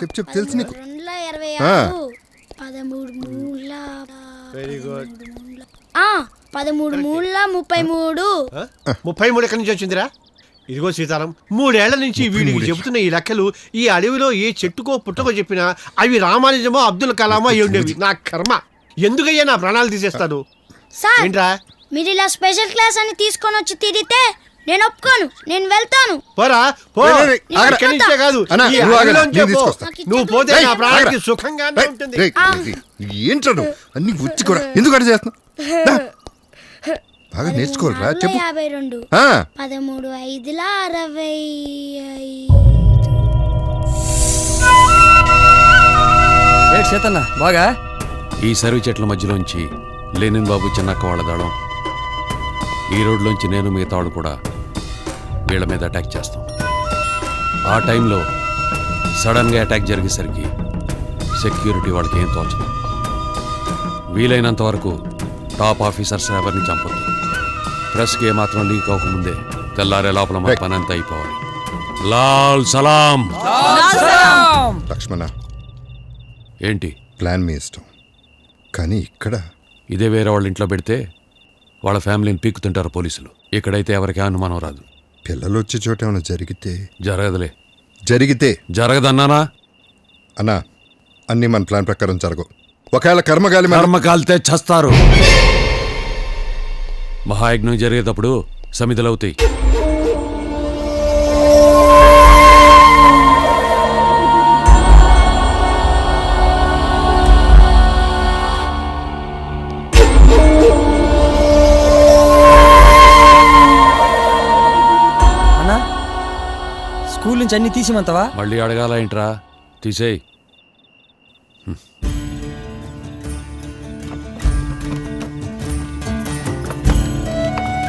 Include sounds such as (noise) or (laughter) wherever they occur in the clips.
చెప్పు చెప్పు తెలుసు నీకు. రెండుల ఇరవై ఆ. ఆరు. పదమూడు మూడుల వెరీ గుడ్ ఆ, పదమూడు మూడుల ముప్పై మూడు. ముప్పై మూడు ఎక్కడి నుంచి వచ్చిందిరా? ఇదిగో సీతారాం మూడేళ్ళ నుంచి వీడికి చెబుతున్న ఈ లెక్కలు ఈ అడవిలో ఏ చెట్టుకో పుట్టకో చెప్పినా అవి రామానుజమో అబ్దుల్ కలామో అయి ఉండేవి. నా కర్మ. ఎందుకయ్యా నా ప్రాణాలు తీసేస్తాను సార్ ఏంట్రా? మీరు ఇలా స్పెషల్ క్లాస్ అని తీసుకొని వచ్చి తిరిగితే నేను ఒప్పుకోను నేను వెళ్తాను. పోరా పో. ఇక్కడి నుంచే కాదు. అన్నా, ఈ నువ్వు ఆగరా, అడవిలోంచే నేను పో. తీసుకొస్తా. నువ్వు పోతే నా ప్రాణానికి. సుఖంగానే ఉంటుంది. నువ్వు? అన్ని వచ్చి కూడా. ఎందుకు అడిగి చేస్తున్నావు? దా. బాగా నేర్చుకోవాలిరా నాలుగుల చెప్పు. యాభై రెండు ఆ, పదమూడు ఐదుల అరవై ఐదు. సీతన్న బాగా? ఈ సరువు చెట్ల మధ్యలోంచి లెనిన్ బాబు చిన్నక్క వాళ్ళ దళం. ఈ రోడ్లోంచి నేను మిగతా వాళ్ళు కూడా వీళ్ళ మీద అటాక్ చేస్తాం. ఆ టైంలో సడన్గా అటాక్ జరిగేసరికి సెక్యూరిటీ వాళ్ళకి ఏం తోచదు. వీలైనంత వరకు టాప్ ఆఫీసర్స్ ఎవరిని చంపొద్దు. ప్రెస్కి ఏమాత్రం లీక్ అవ్వకముందే తెల్లారే లోపల మన పని అంతా అయిపోవాలి. లాల్ సలాం! లక్ష్మణ. ఏంటి? ప్లాన్ మీ ఇష్టం. కానీ ఇక్కడ ఇదే వేరే వాళ్ళ ఇంట్లో పెడితే వాళ్ళ ఫ్యామిలీని పీక్కుతుంటారు పోలీసులు. ఇక్కడైతే ఎవరికి అనుమానం రాదు. పిల్లలు వచ్చే చోట ఏమైనా జరిగితే? జరగదులే. జరిగితే? జరగదన్నానా? అన్నా అన్ని మన ప్లాన్ ప్రకారం జరగవు. ఒకవేళ కర్మగాలి మన- కర్మ కాలితే చస్తారు. మహాయజ్ఞం జరిగేటప్పుడు సమిధులు నుంచి అన్ని తీసిమంతవా? మళ్ళీ అడగాల ఏంట్రా? తీసేయ్. హ్మ్.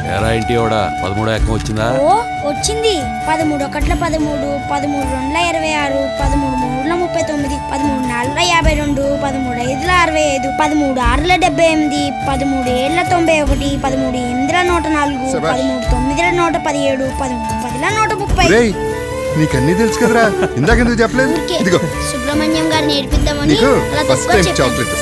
ఏరా ఇంటి ఓడా పదమూడో ఎక్కం వచ్చిందా? ఓ వచ్చింది. పదమూడు ఒకట్ల పదమూడు పదమూడు రెండుల ఇరవై ఆరు పదమూడు మూడుల ముప్పై తొమ్మిది పదమూడు నాలుగుల యాభై రెండు పదమూడు ఐదుల అరవై ఐదు పదమూడు ఆరుల డెబ్బై ఎనిమిది పదమూడు ఏళ్ళ తొంభై ఒకటి పదమూడు ఎనిమిదిల నూట నాలుగు. పదమూడు తొమ్మిదిల నూట పదిహేడు పదమూడు పదిల నూట ముప్పై. రేయ్ నీకన్నీ తెలుసు కదరా. ఇందాక ఎందుకు చెప్పలేదు? ఇదిగో. సుబ్రహ్మణ్యం గారు నేర్పిద్దామని నీకు అలా ఫస్ట్ టైం. చాక్లెట్.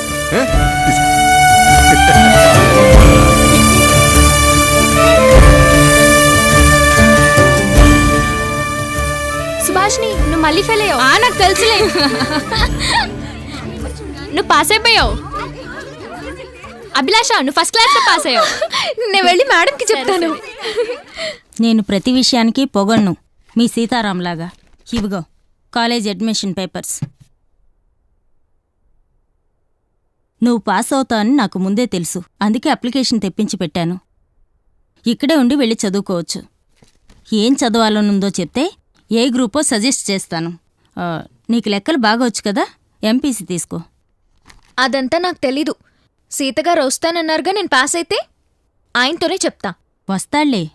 సుభాష్ని నువ్వు మళ్ళీ ఫెయిల్ అయ్యావు. ఆ నాకు తెలుసులే. నువ్వు పాస్ అయిపోయావు. అభిలాష నువ్వు ఫస్ట్ క్లాస్లో పాస్ అయ్యావు. నేను వెళ్ళి మేడంకి చెప్తాను. నేను ప్రతి విషయానికి పొగడ్ను. మీ సీతారాంలాగా ఇవిగో కాలేజ్ అడ్మిషన్ పేపర్స్. నువ్వు పాస్ అవుతావని నాకు ముందే తెలుసు. అందుకే అప్లికేషన్ తెప్పించి పెట్టాను. ఇక్కడే ఉండి వెళ్ళి చదువుకోవచ్చు. ఏం చదవాలనుందో చెప్తే ఏ గ్రూపో సజెస్ట్ చేస్తాను. ఆ, నీకు లెక్కలు బాగా వచ్చు కదా? ఎంపీసీ తీసుకో. అదంతా నాకు తెలీదు. సీతగారు వస్తానన్నారుగా నేను పాస్ అయితే? ఆయనతోనే చెప్తా. వస్తాళ్ళే.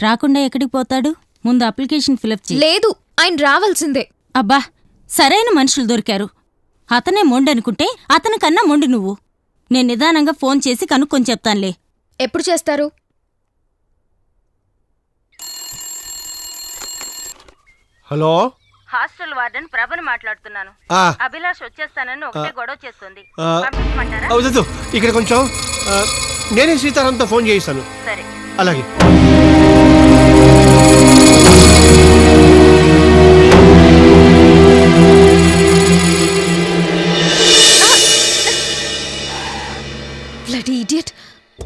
రాకుండా ఎక్కడికి పోతాడు? ముందు అప్లికేషన్ ఫిలప్ చేయి. లేదు ఆయన రావాల్సిందే. అబ్బా సరైన మనుషులు దొరికారు. అతనే మొండనుకుంటే అతని కన్నా మొండి నువ్వు. నేను నిదానంగా ఫోన్ చేసి కనుక్కొని చెప్తానులే. ఎప్పుడు చేస్తారు? హలో? హాస్టల్ వార్డెన్ ప్రభని మాట్లాడుతున్నాను. ఆ, అభిలాష్ వచ్చేస్తానని ఒకటే గొడవ చేస్తుంది. ఆ, ఇక్కడ కొంచెం ఆ, నేనే సీతారాంతో ఫోన్ చేయిస్తాను. సరే. అలాగే. ఇడియట్.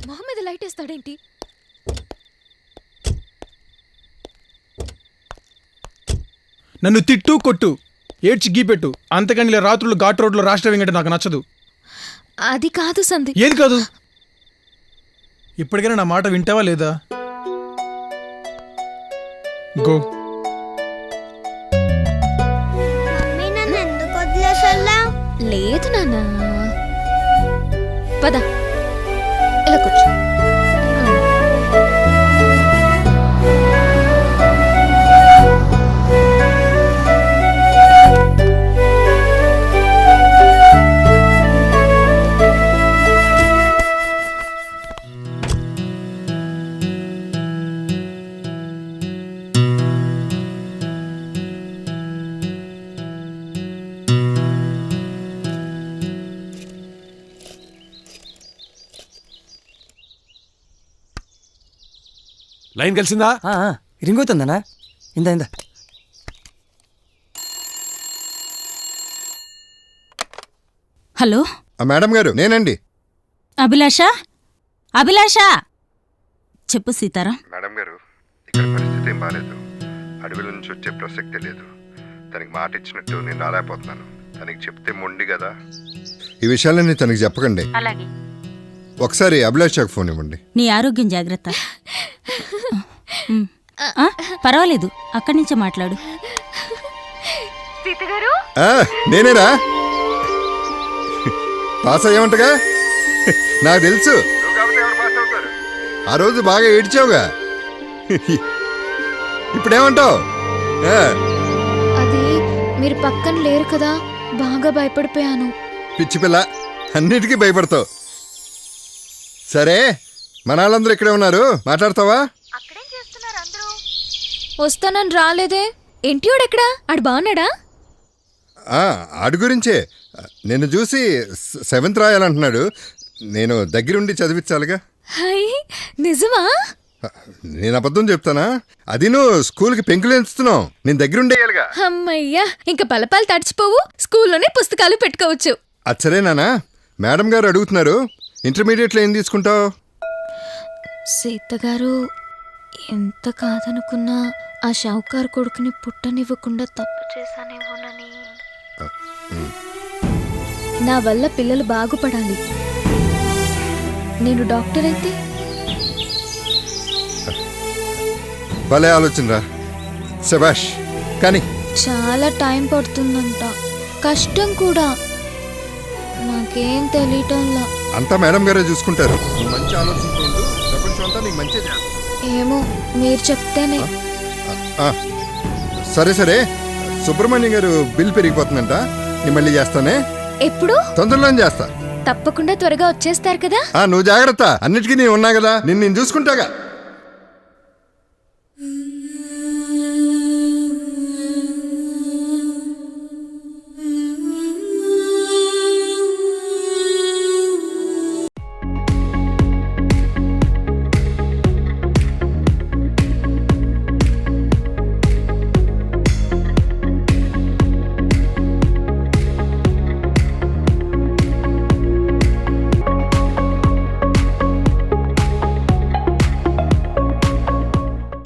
మొహం మీద లైట్ వేస్తాడేంటి? నన్ను తిట్టు కొట్టు ఏడ్చి గీపెట్టు అంతకని ఇలా రాత్రులు ఘాట్ రోడ్లో రాష్ట్ర వెంకట నాకు నచ్చదు. అది కాదు సందీప్. ఏది కాదు? ఇప్పటికైనా నా మాట వింటావా లేదా? గో. లైన్ కలిసిందా? రింగ్ అవుతుందనా ఇందా ఇందా. హలో? మేడం గారు నేనండి. అభిలాష? అభిలాష? చెప్పు సీతారాం. మేడం గారు ఇక్కడ పరిస్థితి ఏం బాగాలేదు అడవిలో నుంచి వచ్చే ప్రసక్తే లేదు. తనకి మాట ఇచ్చినట్టు నేను రాలేకపోతున్నాను. తనకి చెప్తే మొండి కదా. ఈ విషయాలన్నీ తనకి చెప్పకండి. అలాగే. ఒకసారి అభిలాషకు ఫోన్ ఇవ్వండి. నీ ఆరోగ్యం జాగ్రత్త. (laughs) ఆ, పర్వాలేదు. అక్కడి నుంచే మాట్లాడు. ఆ, నేనేరా పాస్ అయ్యామంటగా నాకు తెలుసు. ఆ రోజు బాగా ఏడ్చావుగా. ఇప్పుడేమంటావు? ఆ, అది మీరు పక్కన లేరు కదా బాగా భయపడిపోయాను. పిచ్చి పిల్ల అన్నిటికీ భయపడతావు. సరే మన వాళ్ళందరూ ఇక్కడే ఉన్నారు. మాట్లాడతావా? వస్తానని రాలేదే. ఇంటియోడు ఎక్కడా? ఆడు బాగున్నాడా? ఆ, ఆడి గురించే. నిన్ను చూసి సెవెంత్ రాయాలంటున్నాడు. నేను దగ్గరుండి చదివించాలిగా. హై నిజమా? నేను అబద్ధం చెప్తానా? అది నువ్వు స్కూల్కి పెంకులు ఎంచుతున్నావు. నేను దగ్గరుండేయాలిగా. అమ్మయ్యా ఇంకా పలపాలు తడిచిపోవు. స్కూల్లోనే పుస్తకాలు పెట్టుకోవచ్చు. అచ్చరేనానా మేడం గారు అడుగుతున్నారు. ఇంటర్మీడియట్లో ఏం తీసుకుంటావు? సీత గారు ఎంత కాదనుకున్నా ఆ షావుకారు కొడుకుని పుట్టనివ్వకుండా తప్పు చేశానేమోనని. నా వల్ల పిల్లలు బాగుపడాలి. నేను డాక్టర్ అయితే భలే ఆలోచన రా శబాష్ కానీ చాలా టైం పడుతుందంట. కష్టం కూడా. నాకేం తెలియటంలా. అంతా మేడం గారే చూసుకుంటారు. మంచి ఆలోచనతో ఉండు ప్రపంచం అంతా నీకు మంచి ఏమో మీరు చెప్తేనే. సరే సరే. సుబ్రహ్మణ్యం గారు బిల్ పెరిగిపోతుందంట. నేను మళ్ళీ చేస్తానే. ఎప్పుడు? తొందరలోనే చేస్తా. తప్పకుండా త్వరగా వచ్చేస్తారు కదా? ఆ నువ్వు జాగ్రత్త. అన్నిటికీ నేను ఉన్నా కదా. నిన్ను నేను చూసుకుంటాగా.